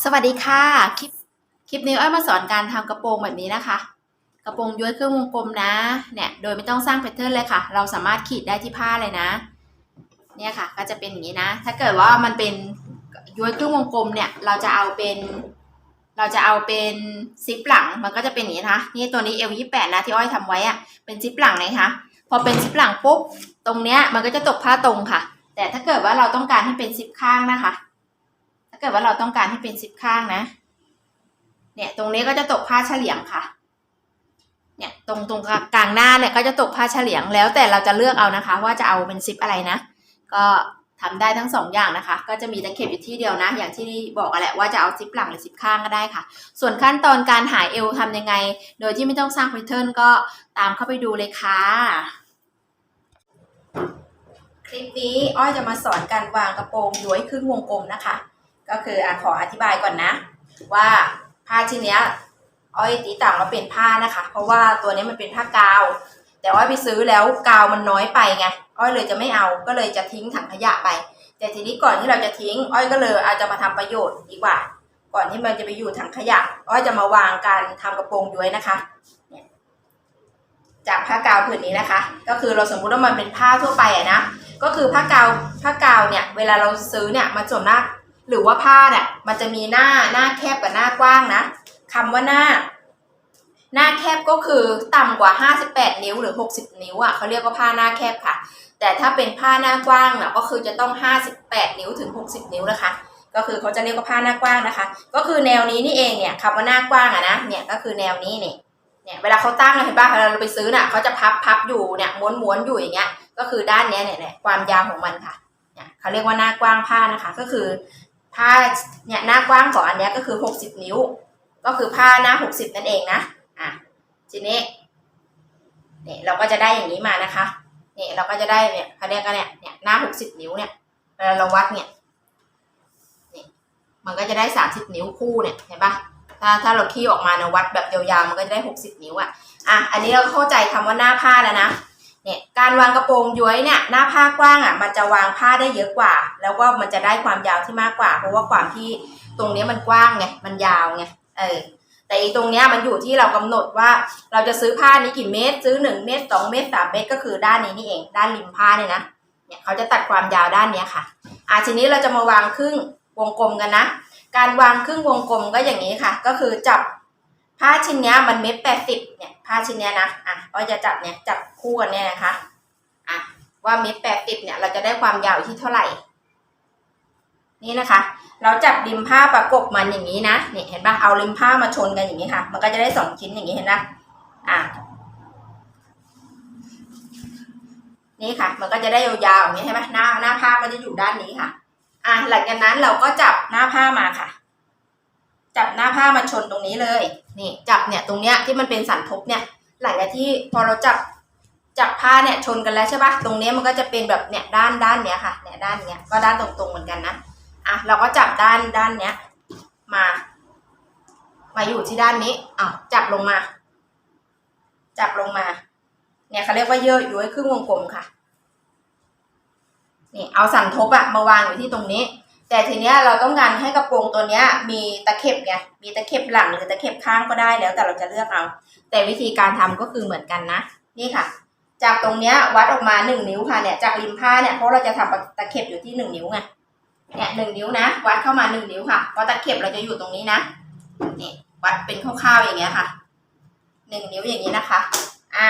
สวัสดีค่ะ คลิปคลิปนี้อ้อยมาสอนการทำกระโปรงแบบนี้นะคะ กระโปรงย้วยเครื่องวงกลมนะเนี่ยโดยไม่ต้องสร้างแพทเทิร์นเลยค่ะ เราสามารถขีดได้ที่ผ้าเลยนะ เนี่ยค่ะ ก็จะเป็นอย่างนี้นะ ถ้าเกิดว่ามันเป็นย้วยเครื่องวงกลมเนี่ย เราจะเอาเป็น เราจะเอาเป็นซิปหลังมันก็จะเป็นอย่างนี้นะคะนี่ตัวนี้เอลยี่แปดนะที่อ้อยทำไว้อะเป็นซิปหลังนะคะพอเป็นซิปหลังปุ๊บตรงเนี้ยมันก็จะตกผ้าตรงค่ะ แต่ถ้าเกิดว่าเราต้องการให้เป็นซิปข้างนะคะ เกิดว่าเราต้องการให้เป็นซิปข้างนะ เนี่ยตรงนี้ก็จะตกผ้าเฉลียงค่ะ เนี่ยตรงตรงกลางหน้าเนี่ยก็จะตกผ้าเฉลียงแล้วแต่เราจะเลือกเอานะคะ ว่าจะเอาเป็นซิปอะไรนะ ก็ทำได้ทั้งสองอย่างนะคะ ก็จะมีตะเข็บอยู่ที่เดียวนะ อย่างที่บอกแหละว่าจะเอาซิปหลังหรือซิปข้างก็ได้ค่ะ ส่วนขั้นตอนการหาเอวทำยังไง โดยที่ไม่ต้องสร้างแพทเทิร์นก็ตามเข้าไปดูเลยค่ะ คลิปนี้อ้อยจะมาสอนการวางกระโปรงย้วยครึ่งวงกลมนะคะ ก็คืออขออธิบายก่อนนะ ว่าผ้าชิ้นเนี้ยอ้อยตีต่างมาเป็นผ้านะคะ เพราะว่าตัวนี้มันเป็นผ้ากาว แต่ว่าไปซื้อแล้วกาวมันน้อยไปไงอ้อยเลยจะไม่เอาก็เลยจะทิ้งถังขยะไป แต่ทีนี้ก่อนที่เราจะทิ้ง อ้อยก็เลยอาจจะมาทำประโยชน์ดีกว่า ก่อนที่มันจะไปอยู่ถังขยะ อ้อยจะมาวางการทำกระโปรงย้วยนะคะจากผ้ากาวผืนนี้นะคะ ก็คือเราสมมุติว่ามันเป็นผ้าทั่วไปอะนะก็คือผ้ากาวผ้ากาวเนี่ยเวลาเราซื้อเนี่ยมันส่วนมาก หรือว่าผ้าเนี่ยมันจะมีหน้าหน้าแคบกับหน้ากว้างนะคำว่าหน้า หน้าแคบก็คือต่ำกว่า 58 นิ้วหรือ 60 นิ้วอะเขาเรียกว่าผ้าหน้าแคบค่ะ แต่ถ้าเป็นผ้าหน้ากว้างน่ะก็คือจะต้อง 58 นิ้วถึง 60 นิ้วนะคะ ก็คือเขาจะเรียกว่าผ้าหน้ากว้างนะคะ ก็คือแนวนี้นี่เองเนี่ยคำว่าหน้ากว้างอะนะเนี่ยก็คือแนวนี้เนี่ยเนี่ยเวลาเขาตั้งเห็นป่ะเวลาเราไปซื้อน่ะเขาจะพับพับอยู่เนี่ยม้วนม้วนอยู่อย่างเงี้ยก็คือด้านเนี้ยเนี่ยเนี่ยความยาวของมันค่ะเนี่ยเขาเรียกว่าหน้ากว้างผ้านะคะ ก็คือ ผ้าเนี่ยหน้ากว้างของอันนี้ก็คือ 60 นิ้ว ก็คือผ้าหน้า 60 นั่นเองนะอะทีนี้เนี่ยเราก็จะได้อย่างนี้มานะคะเนี่ยเราก็จะได้เนี่ยเขาเรียกกันเนี่ยเนี่ยหน้า 60 นิ้วเนี่ยเวลาเราวัดเนี่ยนี่มันก็จะได้ 30 นิ้วคู่เนี่ยเห็นปะถ้าถ้าเราขี้ออกมานะวัดแบบยาวๆมันก็จะได้ 60 นิ้วอะอะอันนี้เราเข้าใจคำว่าหน้าผ้าแล้วนะ เนี่ยการวางกระโปรงย้วยเนี่ยหน้าผ้ากว้างอะมันจะวางผ้าได้เยอะกว่า แล้วก็มันจะได้ความยาวที่มากกว่า เพราะว่าความที่ตรงนี้มันกว้างไงมันยาวไงเออแต่อีตรงเนี้ยมันอยู่ที่เรากำหนดว่าเราจะซื้อผ้านี้กี่เมตร ซื้อหนึ่งเมตรสองเมตรสามเมตร ก็คือด้านนี้นี่เอง ด้านริมผ้าเนี่ยนะเนี่ยเขาจะตัดความยาวด้านเนี้ยค่ะอะทีนี้เราจะมาวางครึ่งวงกลมกันนะ การวางครึ่งวงกลมก็อย่างนี้ค่ะ ก็คือจับผ้าชิ้นเนี้ยมันเมตรแปดสิบเนี่ยาชิ้นเนี้ยนะอะก็จะจับเนี่ยจับคู่กันเนี่ยนะคะอะว่าเมตรแปดสิบเนี่ยเราจะได้ความยาวที่เท่าไหร่ นี่นะคะ เราจับริมผ้าประกบมันอย่างนี้นะเนี่ยเห็นปะเอาริมผ้ามาชนกันอย่างนี้ค่ะ มันก็จะได้สองชิ้นอย่างนี้เห็นนะอะนี่ค่ะ มันก็จะได้ยาวๆอย่างนี้ใช่ไหมหน้าหน้าผ้าก็จะอยู่ด้านนี้ค่ะ อะหลังจากนั้นเราก็จับหน้าผ้ามาค่ะ จับหน้าผ้ามาชนตรงนี้เลย นี่จับเนี่ยตรงเนี้ยที่มันเป็นสันทบเนี่ย หลังจากที่พอเราจับจับผ้าเนี่ยชนกันแล้วใช่ปะตรงเนี้ยมันก็จะเป็นแบบเนี่ยด้านด้านเนี้ยค่ะเนี่ยด้านเนี้ยก็ด้านตรงๆเหมือนกันนะอะเราก็จับด้านด้านเนี้ยมา มาอยู่ที่ด้านนี้อะจับลงมา จับลงมา เนี่ยเขาเรียกว่าเยอะอย้วยครึ่งวงกลมค่ะนี่เอาสันทบอะมาวางอยู่ที่ตรงนี้ แต่ทีเนี้ยเราต้องการให้กระโปรงตัวเนี้ยมีตะเข็บไงมีตะเข็บหลังหรือตะเข็บข้างก็ได้แล้วแต่เราจะเลือกเอาแต่วิธีการทำก็คือเหมือนกันนะ นี่ค่ะ จากตรงเนี้ยวัดออกมาหนึ่งนิ้วค่ะเนี่ยจากริมผ้าเนี่ยเพราะเราจะทำตะเข็บอยู่ที่หนึ่งนิ้วไงเนี่ยหนึ่งนิ้วนะ วัดเข้ามาหนึ่งนิ้วค่ะเพราะตะเข็บเราจะอยู่ตรงนี้นะนี่วัดเป็นคร่าวๆอย่างเงี้ยค่ะหนึ่งนิ้วอย่างนี้นะคะ อะ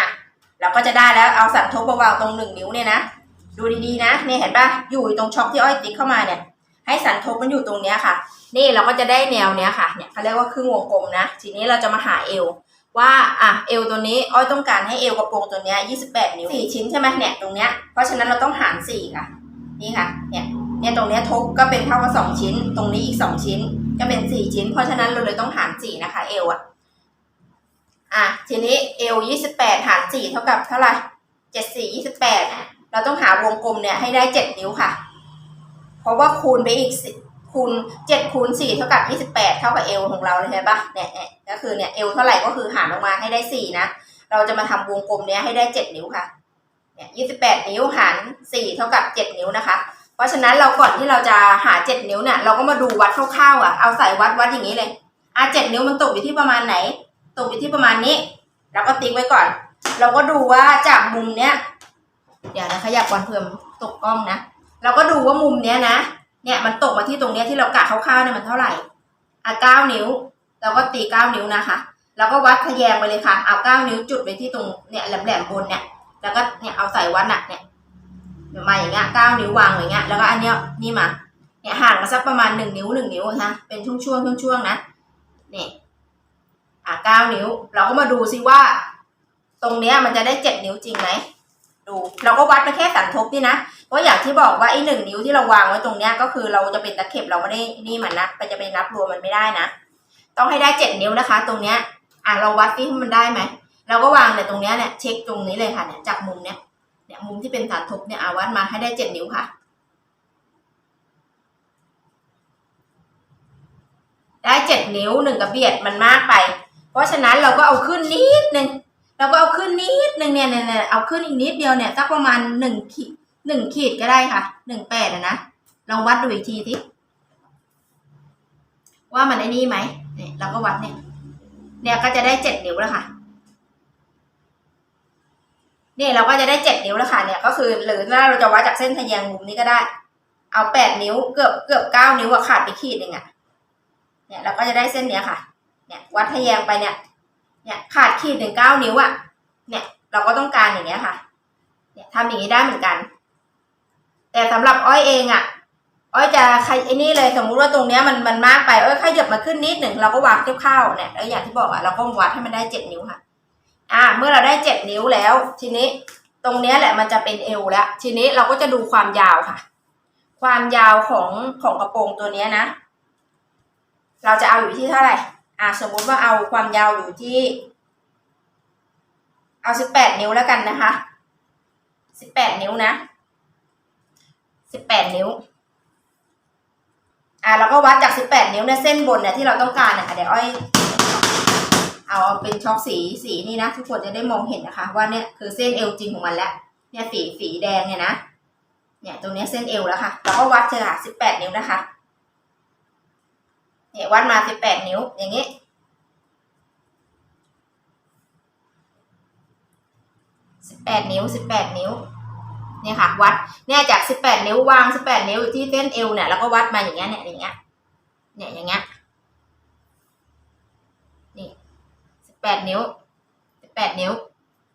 เราก็จะได้แล้วเอาสันทบมาวางตรงหนึ่งนิ้วเนี่ยนะ ดูดีๆนะเนี่ยเห็นปะอยู่ตรงช็อคที่อ้อยติ๊กเข้ามาเนี่ย ให้สันทบมันอยู่ตรงเนี้ยค่ะ นี่เราก็จะได้แนวเนี้ยค่ะ เนี่ยเขาเรียกว่าครึ่งวงกลมนะ ทีนี้เราจะมาหาเอวว่าอะเอวตัวนี้อ้อยต้องการให้เอวกระโปรงตัวเนี้ย28 นิ้ว4ชิ้นใช่ไหมเนี่ยตรงเนี้ย เพราะฉะนั้นเราต้องหาร4ค่ะ นี่ค่ะ เนี่ย เนี่ยตรงเนี้ยทบก็เป็นเท่ากับ2ชิ้น ตรงนี้อีก 2 ชิ้น ก็เป็น 4 ชิ้น เพราะฉะนั้นเราเลยต้องหาร4นะคะเอวอะ อะทีนี้เอว28 หาร4เท่ากับเท่าไหร่74 28 เราต้องหาวงกลมเนี่ยให้ได้ 7 นิ้วค่ะ เพราะว่าคูณไปอีกคูณ7คูณ4เท่ากับ28เท่ากับเอวของเราเลยใช่ปะเนี่ยเนี่ยก็คือเนี่ยเอวเท่าไหร่ก็คือหารออกมาให้ได้4นะ เราจะมาทำวงกลมเนี้ยให้ได้7นิ้วค่ะ เนี่ย28นิ้วหาร4เท่ากับ7นิ้วนะคะ เพราะฉะนั้นเราก่อนที่เราจะหาเจ็ดนิ้วเนี่ยเราก็มาดูวัดคร่าวๆอะ เอาใส่วัดวัดอย่างนี้เลย อะเจ็ดนิ้วมันตกอยู่ที่ประมาณไหน ตกอยู่ที่ประมาณนี้ เราก็ติ๊กไว้ก่อน เราก็ดูว่าจากมุมเนี้ย เดี๋ยวนะขยับก่อนเพิ่มตกกล้องนะ เราก็ดูว่ามุมเนี้ยนะ เนี่ยมันตกมาที่ตรงเนี้ยที่เรากะคร่าวๆเนี่ยมันเท่าไหร่ อะเก้านิ้ว เราก็ตีเก้านิ้วนะคะแล้วก็วัดทะแยงไปเลยค่ะ เอาเก้านิ้วจุดไปที่ตรงเนี่ยแหลมๆบนเนี่ย แล้วก็เนี่ยเอาใส่วัดน่ะเนี่ยมาอย่างเงี้ยเก้านิ้ววางอย่างเงี้ย แล้วก็อันเนี้ยนี่มา เนี่ยห่างมาสักประมาณหนึ่งนิ้วหนึ่งนิ้วนะ เป็นช่วงช่วงช่วงช่วงๆนะ เนี่ย อะเก้านิ้ว เราก็มาดูซิว่า ตรงเนี้ยมันจะได้เจ็ดนิ้วจริงไหม ดูเราก็วัดไปแค่สันทบนี่นะเพราะอย่างที่บอกว่าไอ้หนึ่งนิ้วที่เราวางไว้ตรงเนี้ยก็คือเราจะเป็นตะเข็บเราไม่ได้นี่มันนะไปจะไปนับรวมมันไม่ได้นะต้องให้ได้เจ็ดนิ้วนะคะ ตรงเนี้ยอะเราวัดที่มันได้ไหมเราก็วางเนี่ยตรงเนี้ยเนี่ยเช็คตรงนี้เลยค่ะเนี่ยจากมุมเนี้ยเนี่ยมุมที่เป็นฐานทบเนี่ยอาวัดมาให้ได้เจ็ดนิ้วค่ะ ได้เจ็ดนิ้วหนึ่งกระเบียดมันมากไป เพราะฉะนั้นเราก็เอาขึ้นนิดนึง เราก็เอาขึ้นนิดหนึงเนี่ยเนี่ยเนี่ยเอาขึ้นอีกนิดเดียวเนี่ยสักประมาณหนึ่งขีดหนึ่งขีดก็ได้ค่ะหนึ่งแปดนะลองวัดดูอีกทีสิว่ามันไอ้นี่ไหมเนี่ยเราก็วัดเนี่ย เนี่ยก็จะได้เจ็ดนิ้วแล้วค่ะเนี่ยเราก็จะได้เจ็ดนิ้วแล้วค่ะเนี่ยก็คือหรือถ้าเราจะวัดจากเส้นทะแยงมุมนี้ก็ได้ เอาแปดนิ้วเกือบเกือบเก้านิ้วอะขาดไปขีดหนึ่งอะเนี่ยเราก็จะได้เส้นเนี้ยค่ะ เนี่ยวัดทะแยงไปเนี่ย เนี่ยขาดขีดถึงเก้านิ้วอะเนี่ยเราก็ต้องการอย่างเงี้ยค่ะ เนี่ยทำอย่างนี้ได้เหมือนกัน แต่สำหรับอ้อยเองอะอ้อยจะใครไอ้นี่เลยสมมุติว่าตรงเนี้ยมันมันมากไปอ้อยขยับมาขึ้นนิดหนึ่งเราก็วางเทียบข้าวเนี่ยแล้วอย่างที่บอกอะเราก็วัดให้มันได้เจ็ดนิ้วค่ะ อ่า เมื่อเราได้เจ็ดนิ้วแล้ว ทีนี้ตรงเนี้ยแหละมันจะเป็นเอวแล้ว ทีนี้เราก็จะดูความยาวค่ะ ความยาวของของกระโปรงตัวเนี้ยนะ เราจะเอาอยู่ที่เท่าไหร่ อ่าสมมุติว่าเอาความยาวอยู่ที่ เอาสิบแปดนิ้วแล้วกันนะคะสิบแปดนิ้วนะสิบแปดนิ้วอ่าเราก็วัดจากสิบแปดนิ้วเนี่ยเส้นบนเนี่ยที่เราต้องการเนี่ยเดี๋ยวอ้อยเอาเป็นช็อกสีสีนี่นะ ทุกคนจะได้มองเห็นนะคะ ว่าเนี่ยคือเส้นเอวจริงของมันแล้วเนี่ยสีสีแดงเนี่ยนะเนี่ยตรงนี้เส้นเอวแล้วค่ะเราก็วัดเจอค่ะสิบแปดนิ้วนะคะ เนี่ยวัดมาสิบแปดนิ้วอย่างนี้สิบแปดนิ้วสิบแปดนิ้วเนี่ยค่ะ วัดเนี่ยจากสิบแปดนิ้ววางสิบแปดนิ้วอยู่ที่เส้นเอวเนี่ยแล้วก็วัดมาอย่างเงี้ยเนี่ยอย่างเงี้ยเนี่ยอย่างเงี้ยนี่สิบแปดนิ้วสิบแปดนิ้ว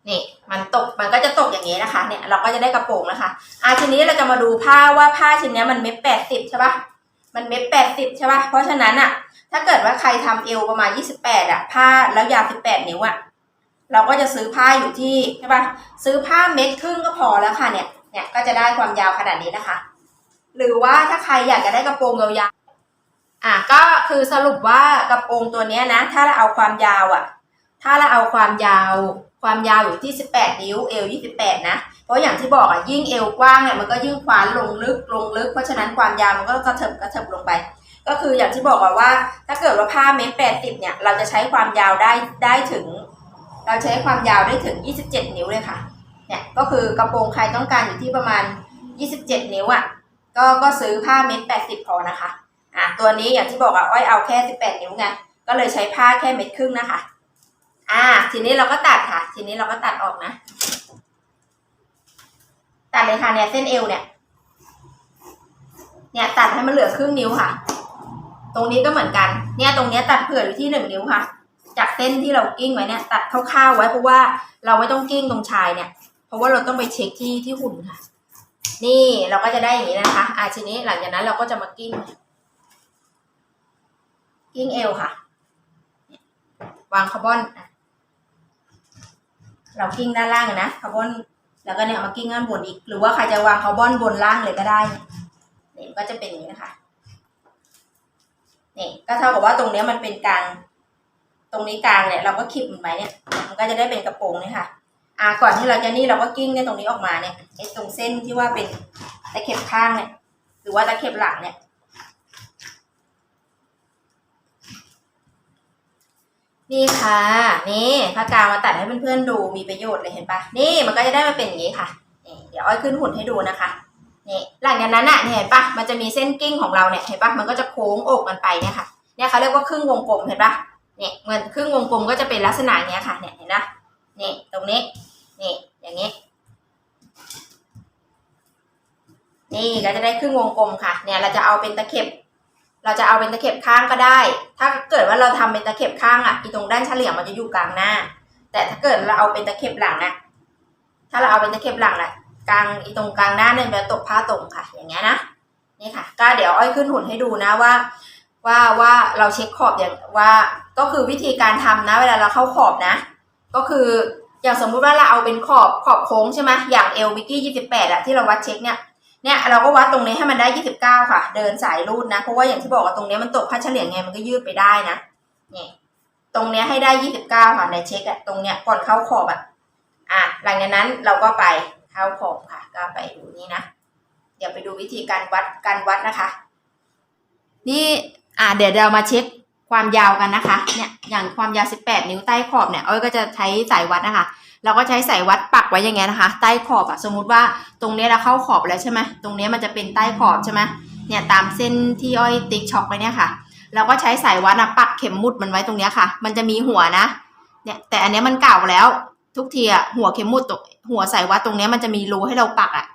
นี่มันตกมันก็จะตกอย่างนี้นะคะเนี่ยเราก็จะได้กระโปรงนะคะอะทีนี้เราจะมาดูผ้าว่าผ้าชิ้นเนี้ยมันเม็ดแปดสิบใช่ปะ มันเม็ดแปดสิบใช่ปะเพราะฉะนั้นอะถ้าเกิดว่าใครทำเอวประมาณยี่สิบแปดอะผ้าแล้วยาวสิบแปดนิ้วอะเราก็จะซื้อผ้าอยู่ที่ใช่ปะซื้อผ้าเม็ดครึ่งก็พอแล้วค่ะเนี่ย เนี่ยก็จะได้ความยาวขนาดนี้นะคะ หรือว่าถ้าใครอยากจะได้กระโปรงยาวๆอะก็คือสรุปว่ากระโปรงตัวเนี้ยนะ ถ้าเราเอาความยาวอะถ้าเราเอาความยาว ความยาวอยู่ที่ 18 นิ้ว เอว 28 นะ เพราะอย่างที่บอกอะ ยิ่งเอวกว้างเนี่ย มันก็ยิ่งคว้านลงลึก ลงลึก เพราะฉะนั้นความยาวมันก็กระเถิบกระเถิบลงไป ก็คืออย่างที่บอกว่า ถ้าเกิดว่าผ้าเมตร80 เนี่ย เราจะใช้ความยาวได้ ได้ถึง เราใช้ความยาวได้ถึง 27 นิ้วเลยค่ะ เนี่ย ก็คือกระโปรงใครต้องการอยู่ที่ประมาณ 27 นิ้วอะ ก็ ก็ซื้อผ้าเมตร80 พอนะคะ อะ ตัวนี้อย่างที่บอกอะ อ้อยเอาแค่ 18 นิ้วไง ก็เลยใช้ผ้าแค่เม็ดครึ่งนะคะ อ่า ทีนี้เราก็ตัดค่ะ ทีนี้เราก็ตัดออกนะ ตัดเลยค่ะเนี่ยเส้นเอวเนี่ย เนี่ยตัดให้มันเหลือครึ่งนิ้วค่ะ ตรงนี้ก็เหมือนกัน เนี่ยตรงเนี้ยตัดเผื่ออยู่ที่หนึ่งนิ้วค่ะ จากเส้นที่เรากิ้งไว้เนี่ย ตัดคร่าวๆไว้เพราะว่าเราไม่ต้องกิ้งตรงชายเนี่ย เพราะว่าเราต้องไปเช็คที่ที่หุ่นค่ะ นี่เราก็จะได้อย่างนี้นะคะ อ่าทีนี้หลังจากนั้นเราก็จะมากิ้ง กิ้งเอวค่ะวางคาร์บอนอะ เรากิ้งด้านล่างนะคาร์บอนแล้วก็เนี่ยเอามากิ้งด้านบนอีก หรือว่าใครจะวางคาร์บอนบนล่างเลยก็ได้เนี่ยก็จะเป็นอย่างนี้นะคะนี่ก็เท่ากับว่าตรงเนี้ยมันเป็นกลาง ตรงนี้กลางเนี่ยเราก็ขีดมันไว้เนี่ย มันก็จะได้เป็นกระโปรงเนี่ยค่ะ อ่าก่อนที่เราจะนี่เราก็กิ้งเนี่ยตรงนี้ออกมาเนี่ยไอ้ตรงเส้นที่ว่าเป็นตะเข็บข้างเนี่ย หรือว่าตะเข็บหลังเนี่ย นี่ค่ะ นี่พากาวมาตัดให้เพื่อนๆดูมีประโยชน์เลยเห็นปะนี่มันก็จะได้มาเป็นอย่างนี้ค่ะนี่เดี๋ยวอ้อยขึ้นหุ่นให้ดูนะคะนี่หลังจากนั้นอะเนี่เห็นปะมันจะมีเส้นกิ้งของเราเนี่ยเห็นปะมันก็จะโค้งอกกันไปเนี่ยค่ะเนี่ยเขาเรียกว่าครึ่งวงกลมเห็นปะเนี่ยเหมือนครึ่งวงกลมก็จะเป็นลักษณะเงี้ยค่ะเนี่ยเห็นนะนี่ตรงนี้นี่อย่างงี้ นี่ก็จะได้ครึ่งวงกลมค่ะ เนี่ยเราจะเอาเป็นตะเข็บ เราจะเอาเป็นตะเข็บข้างก็ได้ ถ้าเกิดว่าเราทำเป็นตะเข็บข้างอะอีตรงด้านเฉลี่ยมันจะอยู่กลางหน้า แต่ถ้าเกิดเราเอาเป็นตะเข็บหลังนะถ้าเราเอาเป็นตะเข็บหลังน่ะ กลางอีตรงกลางหน้าเนี่ยมันจะตกผ้าตรงค่ะ อย่างเงี้ยนะ นี่ค่ะ ก็เดี๋ยวอ้อยขึ้นหุ่นให้ดูนะว่า ว่าว่าเราเช็คขอบอย่างว่า ก็คือวิธีการทำนะ เวลาเราเข้าขอบนะ ก็คืออย่างสมมุติว่าเราเอาเป็นขอบขอบโค้งใช่ไหมอย่างเอลวิกกี้ยี่สิบแปดอะที่เราวัดเช็คเนี่ย เนี่ยเราก็วัดตรงนี้ให้มันได้ยี่สิบเก้าค่ะ เดินสายรูดนะ เพราะว่าอย่างที่บอกว่าตรงนี้มันตกค่าเฉลี่ยไงมันก็ยืดไปได้นะเนี่ยตรงเนี้ยให้ได้ยี่สิบเก้าค่ะในเช็คอะตรงเนี้ยก่อนเข้าขอบอะอะหลังจากนั้นเราก็ไปเข้าขอบค่ะ ก็ไปดูนี่นะ เดี๋ยวไปดูวิธีการวัดการวัดนะคะ นี่อ่าเดี๋ยวเรามาเช็คความยาวกันนะคะ เนี่ยอย่างความยาว 18 นิ้วใต้ขอบเนี่ยอ้อยก็จะใช้สายวัดนะคะ เราก็ใช้สายวัดปักไว้อย่างเงี้ยนะคะ ใต้ขอบอะสมมุติว่าตรงเนี้ยเราเข้าขอบแล้วใช่ไหมตรงเนี้ยมันจะเป็นใต้ขอบใช่ไหมเนี่ยตามเส้นที่อ้อยติ๊กช็อกไว้เนี่ยค่ะเราก็ใช้สายวัดอะปักเข็มมุดมันไว้ตรงเนี้ยค่ะ มันจะมีหัวนะ เนี่ยแต่อันเนี้ยมันเก่าแล้ว ทุกทีอะหัวเข็มมุดตรงหัวสายวัดตรงเนี้ยมันจะมีรูให้เราปักอะ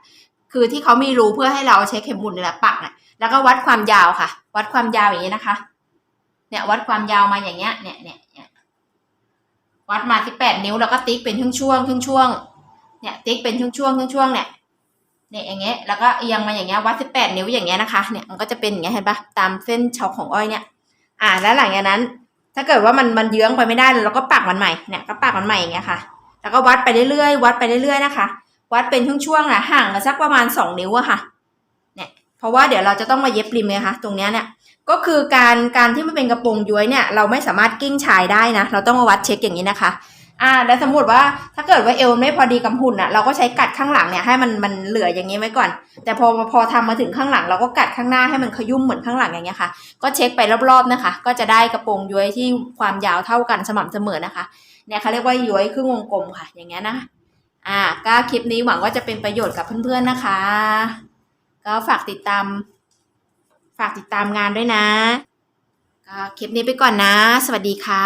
คือที่เขามีรูเพื่อให้เราใช้เข็มมุดนี่แหละปักนะแล้วก็วัดความยาวค่ะ วัดความยาวอย่างนี้นะคะ เนี่ยวัดความยาวมาอย่างเงี้ย เนี่ยเนี่ย วัดมาที่แปดนิ้วแล้วก็ติ๊กเป็นช่วงช่วงช่วงช่วงๆเนี่ยติ๊กเป็นช่วงช่วงช่วงช่วงๆเนี่ยเนี่ยอย่างเงี้ยแล้วก็เอียงมาอย่างเงี้ยวัดสิบแปดนิ้วอย่างเงี้ยนะคะเนี่ยมันก็จะเป็นอย่างเงี้ยเห็นปะตามเส้นช็อคของอ้อยเนี่ย อ่าแล้วหลังจากนั้น ถ้าเกิดว่ามันมันเยื้องไปไม่ได้เราก็ปักมันใหม่เนี่ยก็ปักมันใหม่อย่างเงี้ยค่ะ แล้วก็วัดไปเรื่อยๆวัดไปเรื่อยๆนะคะ วัดเป็นช่วงๆอะห่างกันสักประมาณสองนิ้วอะค่ะ เนี่ยเพราะว่าเดี๋ยวเราจะต้องมาเย็บริมเลยค่ะ ตรงเนี้ยเนี่ย ก็คือการการที่มันเป็นกระโปรงย้วยเนี่ยเราไม่สามารถกิ้งชายได้นะ เราต้องมาวัดเช็คอย่างนี้นะคะอ่าแล้วสมมติว่าถ้าเกิดว่าเอวไม่พอดีกับหุ่นอะเราก็ใช้กัดข้างหลังเนี่ยให้มันมันเหลืออย่างนี้ไว้ก่อน แต่พอพอทำมาถึงข้างหลัง เราก็กัดข้างหน้าให้มันขยุ่มเหมือนข้างหลังอย่างเงี้ยค่ะ ก็เช็คไปรอบๆนะคะ ก็จะได้กระโปรงย้วยที่ความยาวเท่ากันสม่ำเสมอนะคะเนี่ยเขาเรียกว่าย้วยครึ่งวงกลมค่ะ อย่างเงี้ยนะอ่าก็คลิปนี้หวังว่าจะเป็นประโยชน์กับเพื่อนๆนะคะ ก็ฝากติดตาม ฝากติดตามงานด้วยนะก็คลิปนี้ไปก่อนนะ สวัสดีค่ะ